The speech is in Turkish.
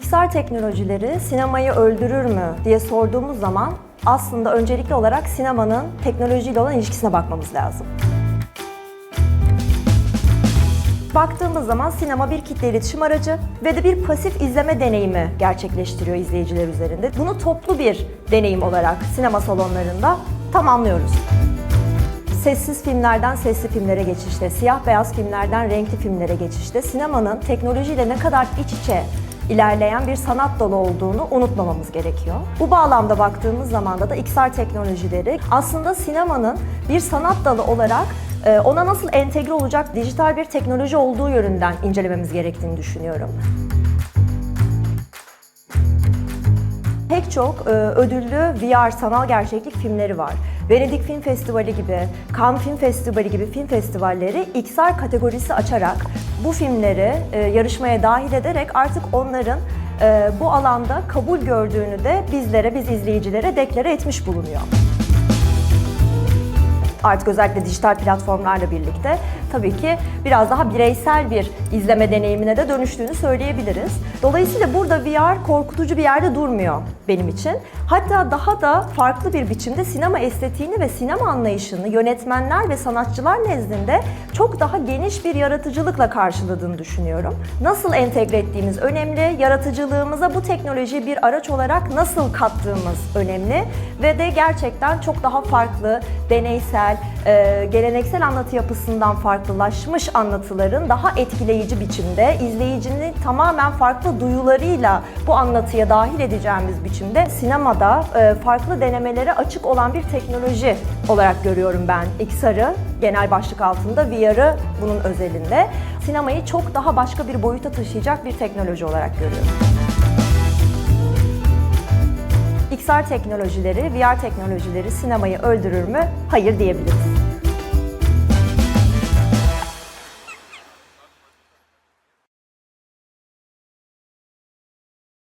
XR teknolojileri sinemayı öldürür mü diye sorduğumuz zaman aslında öncelikli olarak sinemanın teknolojiyle olan ilişkisine bakmamız lazım. Baktığımız zaman sinema bir kitle iletişim aracı ve de bir pasif izleme deneyimi gerçekleştiriyor izleyiciler üzerinde. Bunu toplu bir deneyim olarak sinema salonlarında tamamlıyoruz. Sessiz filmlerden sesli filmlere geçişte, siyah beyaz filmlerden renkli filmlere geçişte sinemanın teknolojiyle ne kadar iç içe ilerleyen bir sanat dalı olduğunu unutmamamız gerekiyor. Bu bağlamda baktığımız zaman da XR teknolojileri aslında sinemanın bir sanat dalı olarak e, ona nasıl entegre olacak dijital bir teknoloji olduğu yönünden incelememiz gerektiğini düşünüyorum. Pek çok e, ödüllü VR sanal gerçeklik filmleri var. Venedik Film Festivali gibi, Cannes Film Festivali gibi film festivalleri XR kategorisi açarak bu filmleri e, yarışmaya dahil ederek artık onların e, bu alanda kabul gördüğünü de bizlere, biz izleyicilere deklare etmiş bulunuyor artık özellikle dijital platformlarla birlikte tabii ki biraz daha bireysel bir izleme deneyimine de dönüştüğünü söyleyebiliriz. Dolayısıyla burada VR korkutucu bir yerde durmuyor benim için. Hatta daha da farklı bir biçimde sinema estetiğini ve sinema anlayışını yönetmenler ve sanatçılar nezdinde çok daha geniş bir yaratıcılıkla karşıladığını düşünüyorum. Nasıl entegre ettiğimiz önemli, yaratıcılığımıza bu teknolojiyi bir araç olarak nasıl kattığımız önemli ve de gerçekten çok daha farklı, deneysel, e, geleneksel anlatı yapısından farklılaşmış anlatıların daha etkileyici biçimde izleyicinin tamamen farklı duyularıyla bu anlatıya dahil edeceğimiz biçimde sinemada e, farklı denemelere açık olan bir teknoloji olarak görüyorum ben XR'ı genel başlık altında VR'ı bunun özelinde sinemayı çok daha başka bir boyuta taşıyacak bir teknoloji olarak görüyorum. XR teknolojileri, VR teknolojileri sinemayı öldürür mü? Hayır diyebiliriz.